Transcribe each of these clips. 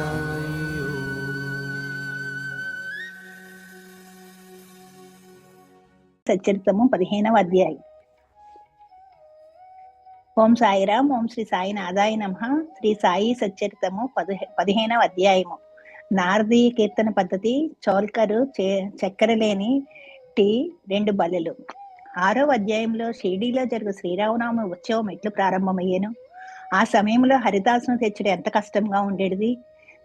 సాయి సచ్చరితము పదిహేనవ అధ్యాయం. ఓం సాయిరామ్ ఓం శ్రీ సాయి నాదాయ నమ. శ్రీ సాయి సచ్చరితము పదిహే పదిహేనవ అధ్యాయము. నారదీయ కీర్తన పద్ధతి చోల్కరు చే- చక్కెర లేని టీ రెండు బల్లెలు. ఆరో అధ్యాయంలో షిర్డీలో జరుగు శ్రీరామనామ ఉత్సవం ఎట్లు ప్రారంభమయ్యేను? ఆ సమయంలో హరిదాసును తెచ్చడం ఎంత కష్టంగా ఉండేది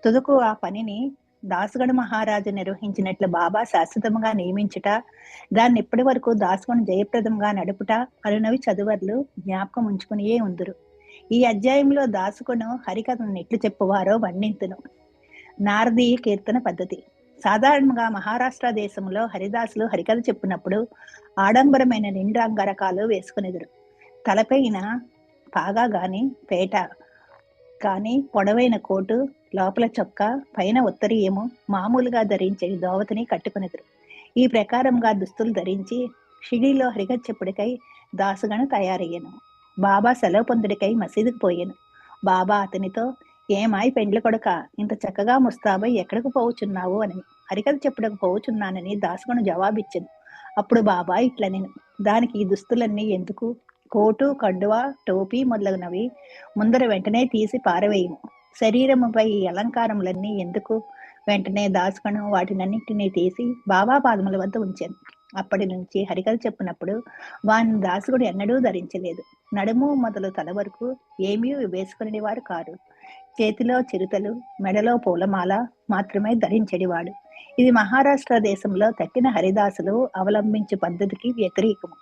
తుదకు ఆ పనిని దాసుగడు మహారాజు నిర్వహించినట్లు బాబా శాశ్వతంగా నియమించుట దాన్ని ఇప్పటి వరకు దాసుకొని జయప్రదంగా నడుపుట అనునవి చదువర్లు జ్ఞాపకం ఉంచుకునియే ఉందురు. ఈ అధ్యాయంలో దాసుకును హరికథను ఎట్లు చెప్పువారో వర్ణింతును. నారదీయ కీర్తన పద్ధతి. సాధారణంగా మహారాష్ట్ర దేశంలో హరిదాసులు హరికథ చెప్పినప్పుడు ఆడంబరమైన నిండు అంగరకాలు వేసుకునేదురు. తలపైన పాగా గాని పేట కానీ పొడవైన కోటు లోపల చొక్కా పైన ఉత్తరీయము మామూలుగా ధరించే దోవతిని కట్టుకునేదురు. ఈ ప్రకారంగా దుస్తులు ధరించి షిడిలో హరికథ చెప్పుడికై దాసుగణ తయారయ్యాను. బాబా సెలవు పొందుడికై మసీదుకు పోయాను. బాబా అతనితో ఏమాయి పెండ్లి కొడక ఇంత చక్కగా ముస్తాబై ఎక్కడికి పోవుచున్నావు? అని. హరికథ చెప్పుడకు పోవుచున్నానని దాసుగను జవాబిచ్చాను. అప్పుడు బాబా ఇట్లా నేను దానికి ఈ దుస్తులన్నీ ఎందుకు? కోటు కండువ టోపీ మొదలగునవి ముందర వెంటనే తీసి పారవేయము. శరీరముపై ఈ అలంకారములన్నీ ఎందుకు? వెంటనే దాచుకొని వాటినన్నింటినీ తీసి బాబా పాదముల వద్ద ఉంచాను. అప్పటి నుంచి హరికథ చెప్పినప్పుడు వాని దాసుకుడు ఎన్నడూ ధరించలేదు. నడుము మొదలు తల వరకు ఏమీ వేసుకునేవారు కారు. చేతిలో చిరుతలు మెడలో పూలమాల మాత్రమే ధరించేవాడు ఇది మహారాష్ట్ర దేశంలో తక్కిన హరిదాసులు అవలంబించే పద్ధతికి వ్యతిరేకము.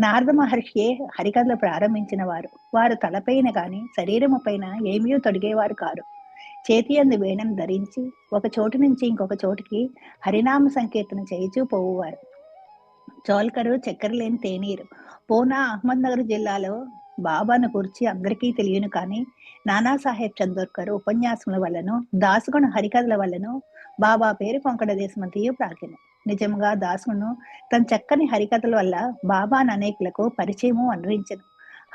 నారద మహర్షియే హరికథలు ప్రారంభించిన వారు. వారు తలపైన గాని శరీరము పైన ఏమీ తొడిగేవారు కారు. చేతి అందు వేణం ధరించి ఒక చోటు నుంచి ఇంకొక చోటుకి హరినామ సంకీర్తన చేయిచూ పోవువారు. చోల్కరు చక్కెర లేని తేనీరు. పూనా అహ్మద్నగర్ జిల్లాలో బాబాను గురించి అందరికీ తెలియను కానీ నానాసాహెబ్ చందోర్కర్ ఉపన్యాసముల వల్లను దాసుగుణ హరికథల వల్లను బాబా పేరు కొంకణ దేశమంతయు ప్రాకిను. నిజంగా దాసును తన చక్కని హరికథల వల్ల బాబాను అనేకులకు పరిచయము అనురించను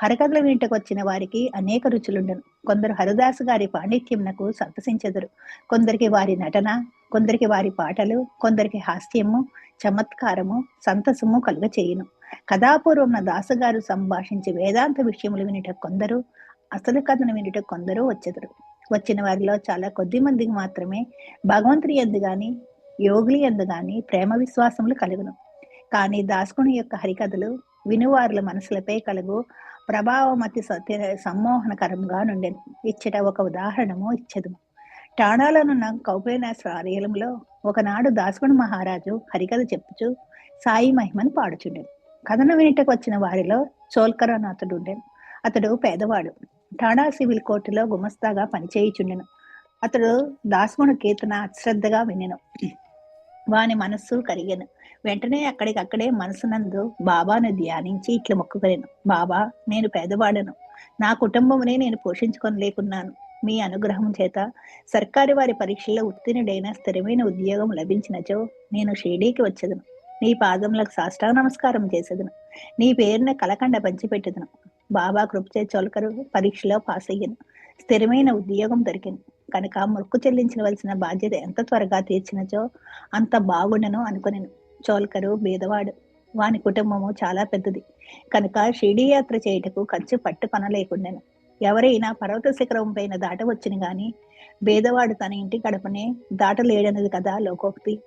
హరికథలు వెంటకు వచ్చిన వారికి అనేక రుచులుండను. కొందరు హరిదాసు గారి పాండిత్యంనకు సంతసించెదరు. కొందరికి వారి నటన కొందరికి వారి పాటలు కొందరికి హాస్యము చమత్కారము సంతసము కలుగ చేయును కథాపూర్వమున దాసుగారు సంభాషించి వేదాంత విషయములు వినుట కొందరు అసలు కథను వినుట కొందరు వచ్చెదరు. వచ్చిన వారిలో చాలా కొద్ది మందికి మాత్రమే భగవంతుని ఎందు గాని యోగులి ఎందుగాని ప్రేమ విశ్వాసములు కలుగును. కానీ దాసుకుని యొక్క హరికథలు వినువారుల మనసులపై కలుగు ప్రభావం అతి సమ్మోహనకరంగా నుండెను ఇచ్చట ఒక ఉదాహరణము ఇచ్చదుము. టాణాలనున్న కౌపేనాశ్రాలయంలో ఒకనాడు దాసుకుని మహారాజు హరికథ చెప్పుచు సాయి మహిమను పాడుచుండెను కథను వినిటకు వచ్చిన వారిలో చోల్కర్ అని అతడు ఉండెను అతడు పేదవాడు. టాణా సివిల్ కోర్టులో గుమస్తాగా పనిచేయుచుండెను. అతడు దాసుకుని కీర్తన అశ్రద్ధగా వినెను. వాని మనస్సు కరిగాను. వెంటనే అక్కడికక్కడే మనసునందు బాబాను ధ్యానించి ఇట్లా మొక్కుకొనిను. బాబా నేను పేదవాడను. నా కుటుంబమునే నేను పోషించుకొనలేకున్నాను మీ అనుగ్రహం చేత సర్కారు వారి పరీక్షల్లో ఉత్తీర్ణుడైన స్థిరమైన ఉద్యోగం లభించినచో నేను షిరిడీకి వచ్చేదను. నీ పాదములకు సాష్టాంగ నమస్కారం చేసేదను. నీ పేరున కలకండ పంచిపెట్టేదను. బాబా కృపచే చోల్కరు పరీక్షలో పాస్ అయ్యను స్థిరమైన ఉద్యోగం దొరికింది కనుక మొక్కు చెల్లించవలసిన బాధ్యత ఎంత త్వరగా తీర్చినచో అంత బాగుండను అనుకునేను. చోల్కరు బీదవాడు వాని కుటుంబము చాలా పెద్దది. కనుక షిడీ యాత్ర చేయుటకు ఖర్చు పట్టుకొనలేకుండాను. ఎవరైనా పర్వత శిఖరం పైన దాటవచ్చును గాని బేదవాడు తన ఇంటి గడపనే దాటలేడనది కదా లోకోక్తి.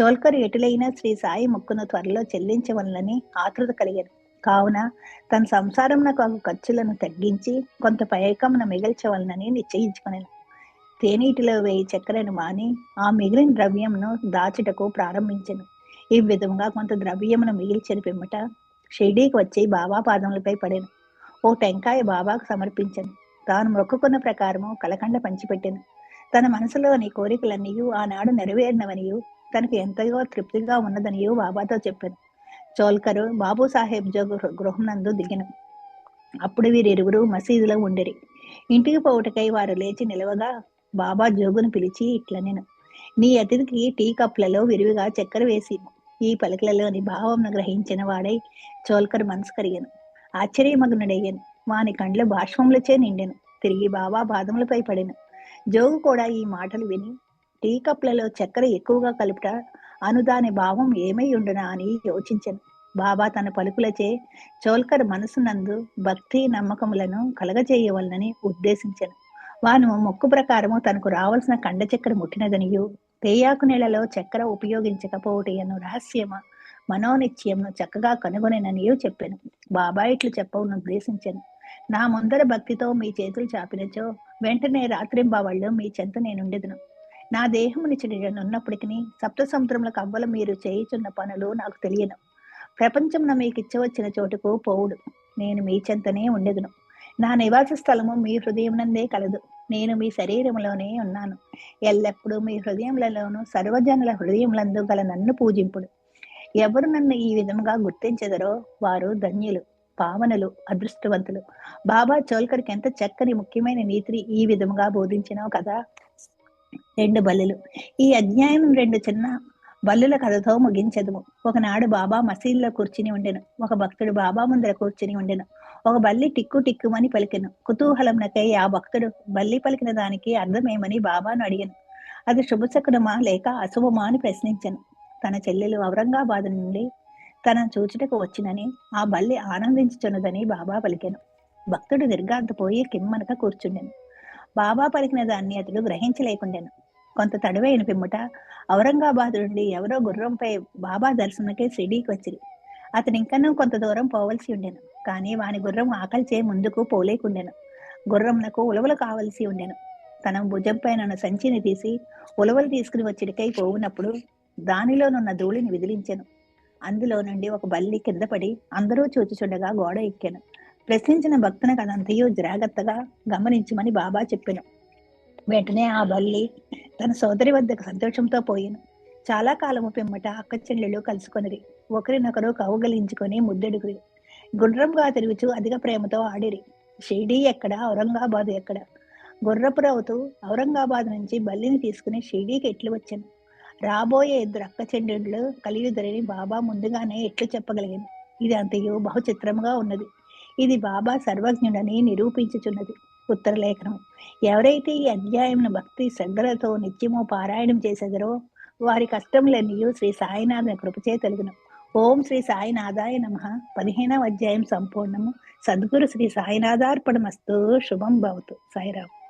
చోల్కరు ఎటులైనా శ్రీ సాయి మొక్కును త్వరలో చెల్లించవలనని ఆతృత కలిగాను. కావున తన సంసారంనకు ఖర్చులను తగ్గించి కొంత పైకమున మిగల్చవలనని నిశ్చయించుకునేను. తేనీటిలో వేయి చక్కెరను మాని ఆ మిగిలిన ద్రవ్యంను దాచుటకు ప్రారంభించను. ఈ విధంగా కొంత ద్రవ్యమును మిగిల్చిన పిమ్మట షిర్డీకి వచ్చి బాబా పాదములపై పడాను. ఓ టెంకాయ బాబాకు సమర్పించాను. తాను మొక్కుకున్న ప్రకారము కలకండ పంచిపెట్టాను. తన మనసులోని కోరికలన్నీ ఆనాడు నెరవేరినవనియు తనకు ఎంతయో తృప్తిగా ఉన్నదనియు బాబాతో చెప్పాను. చోల్కరు బాబు సాహెబ్ జో గృహం నందు దిగిన. అప్పుడు వీరిరువురు మసీదులో ఉండిరి. ఇంటికి పోవుటకై వారు లేచి నిలవగా బాబా జోగును పిలిచి ఇట్లా నేను. నీ అతిథికి టీ కప్లలో విరివిగా చక్కెర వేసి ఈ పలుకలలోని భావంను గ్రహించిన వాడై చోల్కర్ మనసు కరిగాను. ఆశ్చర్యమగ్నుడయ్యాను. వాని కండ్లు బాష్పములచే నిండెను. తిరిగి బాబా పాదములపై పడెను. జోగు కూడా ఈ మాటలు విని టీ కప్లలో చక్కెర ఎక్కువగా కలుపుట అనుదాని భావం ఏమై ఉండునా అని యోచించను. బాబా తన పలుకులచే చోల్కర్ మనసునందు భక్తి నమ్మకములను కలగజేయవలనని ఉద్దేశించను. వాను మొక్కు ప్రకారము తనకు రావలసిన కండ చక్కెర ముట్టినదనియు. తేయాకు నెలలో చక్కెర ఉపయోగించకపోవటను రహస్యమ? మనోనిత్యంను చక్కగా కనుగొననియు చెప్పాను. బాబా ఇట్లు చెప్పవును ఉద్దేశించాను నా ముందర భక్తితో మీ చేతులు చాపినచో వెంటనే రాత్రింబావాళ్ళు మీ చెంత నేనుండెదను. నా దేహమునిచ్చడి ఉన్నప్పటికీ సప్త సముద్రములకు అవ్వలు మీరు చేయుచున్న పనులు నాకు తెలియను. ప్రపంచమున మీకు ఇచ్చవచ్చిన చోటుకు పోవుడు. నేను మీ చెంతనే ఉండెదను. నా నివాస స్థలము మీ హృదయమునందే కలదు. నేను మీ శరీరములోనే ఉన్నాను. ఎల్లప్పుడూ మీ హృదయములలోను సర్వజనుల హృదయములందు గల నన్ను పూజింపుడు. ఎవరు నన్ను ఈ విధముగా గుర్తించెదరో వారు ధన్యులు పావనులు అదృష్టవంతులు. బాబా చోల్కర్కి ఎంత చక్కని ముఖ్యమైన నీతిని ఈ విధముగా బోధించినావు కదా! రెండు బల్లులు. ఈ అధ్యాయం రెండు చిన్న బల్లుల కథతో ముగించదుము. ఒకనాడు బాబా మసీదులో కూర్చుని ఉండెను. ఒక భక్తుడు బాబా ముందర కూర్చుని ఉండెను. ఒక బల్లి టిక్కు టిక్కుమని పలికెను. కుతూహలంనకై ఆ భక్తుడు బల్లి పలికిన దానికి అర్థమేమని బాబాను అడిగాను. అది శుభశకునమా లేక అశుభమా అని ప్రశ్నించాను. తన చెల్లెలు ఔరంగాబాద్ నుండి తన చూచుటకు వచ్చినని ఆ బల్లి ఆనందించుచున్నదని బాబా పలికాను. భక్తుడు నిర్గాంతపోయి కిమ్మనక కూర్చుండెను. బాబా పలికిన దాన్ని అతడు గ్రహించలేకుండాను. కొంత తడువైన పిమ్మట ఔరంగాబాద్ నుండి ఎవరో గుర్రంపై బాబా దర్శనకే షిడీకి వచ్చింది అతను ఇంకనూ కొంత దూరం పోవలసి ఉండెను. కానీ వాని గుర్రం ఆకలిచే ముందుకు పోలేకుండెను. గుర్రంనకు ఉలవలు కావలసి ఉండెను. తన భుజం పైన సంచిని తీసి ఉలవలు తీసుకుని వచ్చిడికై పోవునప్పుడు దానిలోనున్న ధూళిని విదిలించెను. అందులో నుండి ఒక బల్లి కింద పడి అందరూ చూచుచుండగా గోడ ఎక్కాను. ప్రశ్నించిన భక్తుని కదంతయో జాగ్రత్తగా గమనించమని బాబా చెప్పాను. వెంటనే ఆ బల్లి తన సోదరి వద్దకు సంతోషంతో పోయాను. చాలా కాలము పిమ్మట అక్క చెల్లెళ్ళు కలుసుకొనిది ఒకరినొకరు కౌగలించుకొని ముద్దెడుగురి. గుండ్రంగా తిరుగుచు అధిక ప్రేమతో ఆడిరి. షిరిడీ ఎక్కడ? ఔరంగాబాద్ ఎక్కడ? గుర్రపు రవుతూ ఔరంగాబాద్ నుంచి బల్లిని తీసుకుని షిరిడీకి ఎట్లు వచ్చాను? రాబోయే ఇద్దరు అక్క చెండు కలియుదరిని బాబా ముందుగానే ఎట్లు చెప్పగలిగింది ఇది అంతయు బహు చిత్రముగా ఉన్నది. ఇది బాబా సర్వజ్ఞుడని నిరూపించుచున్నది. ఉత్తరలేఖనం. ఎవరైతే ఈ అధ్యాయంను భక్తి శ్రద్ధలతో నిత్యము పారాయణం చేసేదరో వారి కష్టంలన్నీ శ్రీ సాయినాథ కృపచే తెలుగును. ఓం శ్రీ సాయినాథాయ నమ. పదిహేనవ అధ్యాయం సంపూర్ణము. సద్గురు శ్రీ సాయినాథార్పణమస్తు. శుభం భవతు. సాయిరావు